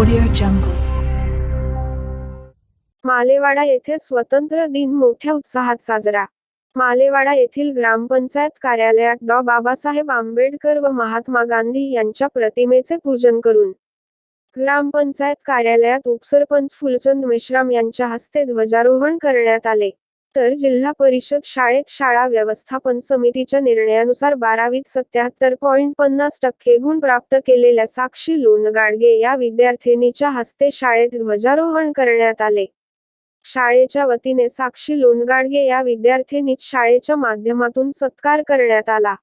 Audio जंगल मालेवाडा येथे स्वतंत्र दिन मोठ्या उत्साहात साजरा. मालेवाडा येथील ग्रामपंचायत कार्यालयात डॉ. बाबासाहेब आंबेडकर व महात्मा गांधी यांच्या प्रतिमेचे पूजन करून. ग्रामपंचायत कार्यालयात उपसरपंच फुलचंद मेश्राम यांच्या हस्ते ध्वजारोहण करण्यात आले. तर जिल्हा परिषद शाळेत शाळा व्यवस्थापन समितीच्या निर्णयानुसार बारावीत सत्याहत्तर पॉईंट पन्नास टक्के गुण प्राप्त केलेल्या साक्षी लोणगाडगे या विद्यार्थिनीच्या हस्ते शाळेत ध्वजारोहण करण्यात आले. शाळेच्या वतीने साक्षी लोणगाडगे या विद्यार्थिनीत शाळेच्या माध्यमातून सत्कार करण्यात आला.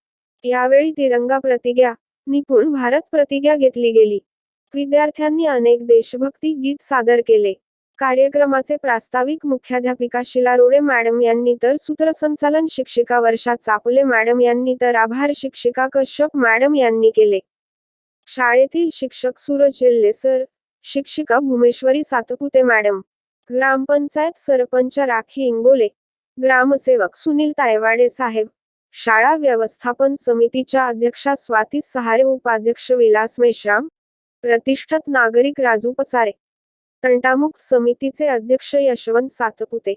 यावेळी तिरंगा प्रतिज्ञा निपुण भारत प्रतिज्ञा घेतली गेली. विद्यार्थ्यांनी अनेक देशभक्ती गीत सादर केले. कार्यक्रमाचे प्रास्ताविक मुख्याध्यापिका शिला रोडे मॅडम यांनी तर सूत्रसंचालन शिक्षिका वर्षा चापुले मॅडम यांनी तर आभार शिक्षिका कश्यप मॅडम यांनी केले. शाळेतील शिक्षक सूरज सर शिक्षिका भूमेश्वरी सातपुते मॅडम ग्रामपंचायत सरपंच राखी इंगोले ग्रामसेवक सुनील तायवाडे साहेब शाळा व्यवस्थापन समितीच्या अध्यक्षा स्वाती सहारे उपाध्यक्ष विलास मेश्राम प्रतिष्ठित नागरिक राजू पसारे तंटामुक्त समितीचे अध्यक्ष यशवंत सातपुते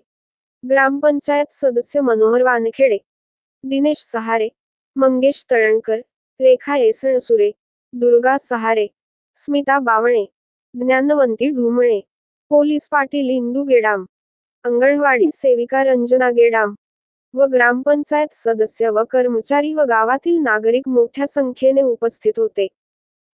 ग्रामपंचायत सदस्य मनोहर वानखेडे दिनेश सहारे मंगेश तळणकर रेखा येसणसुरे दुर्गा सहारे स्मिता बावणे ज्ञानवंती ढुमळे पोलीस पाटील इंदू गेडाम अंगणवाडी सेविका रंजना गेडाम व ग्रामपंचायत सदस्य व कर्मचारी व गावातील नागरिक मोठ्या संख्येने उपस्थित होते.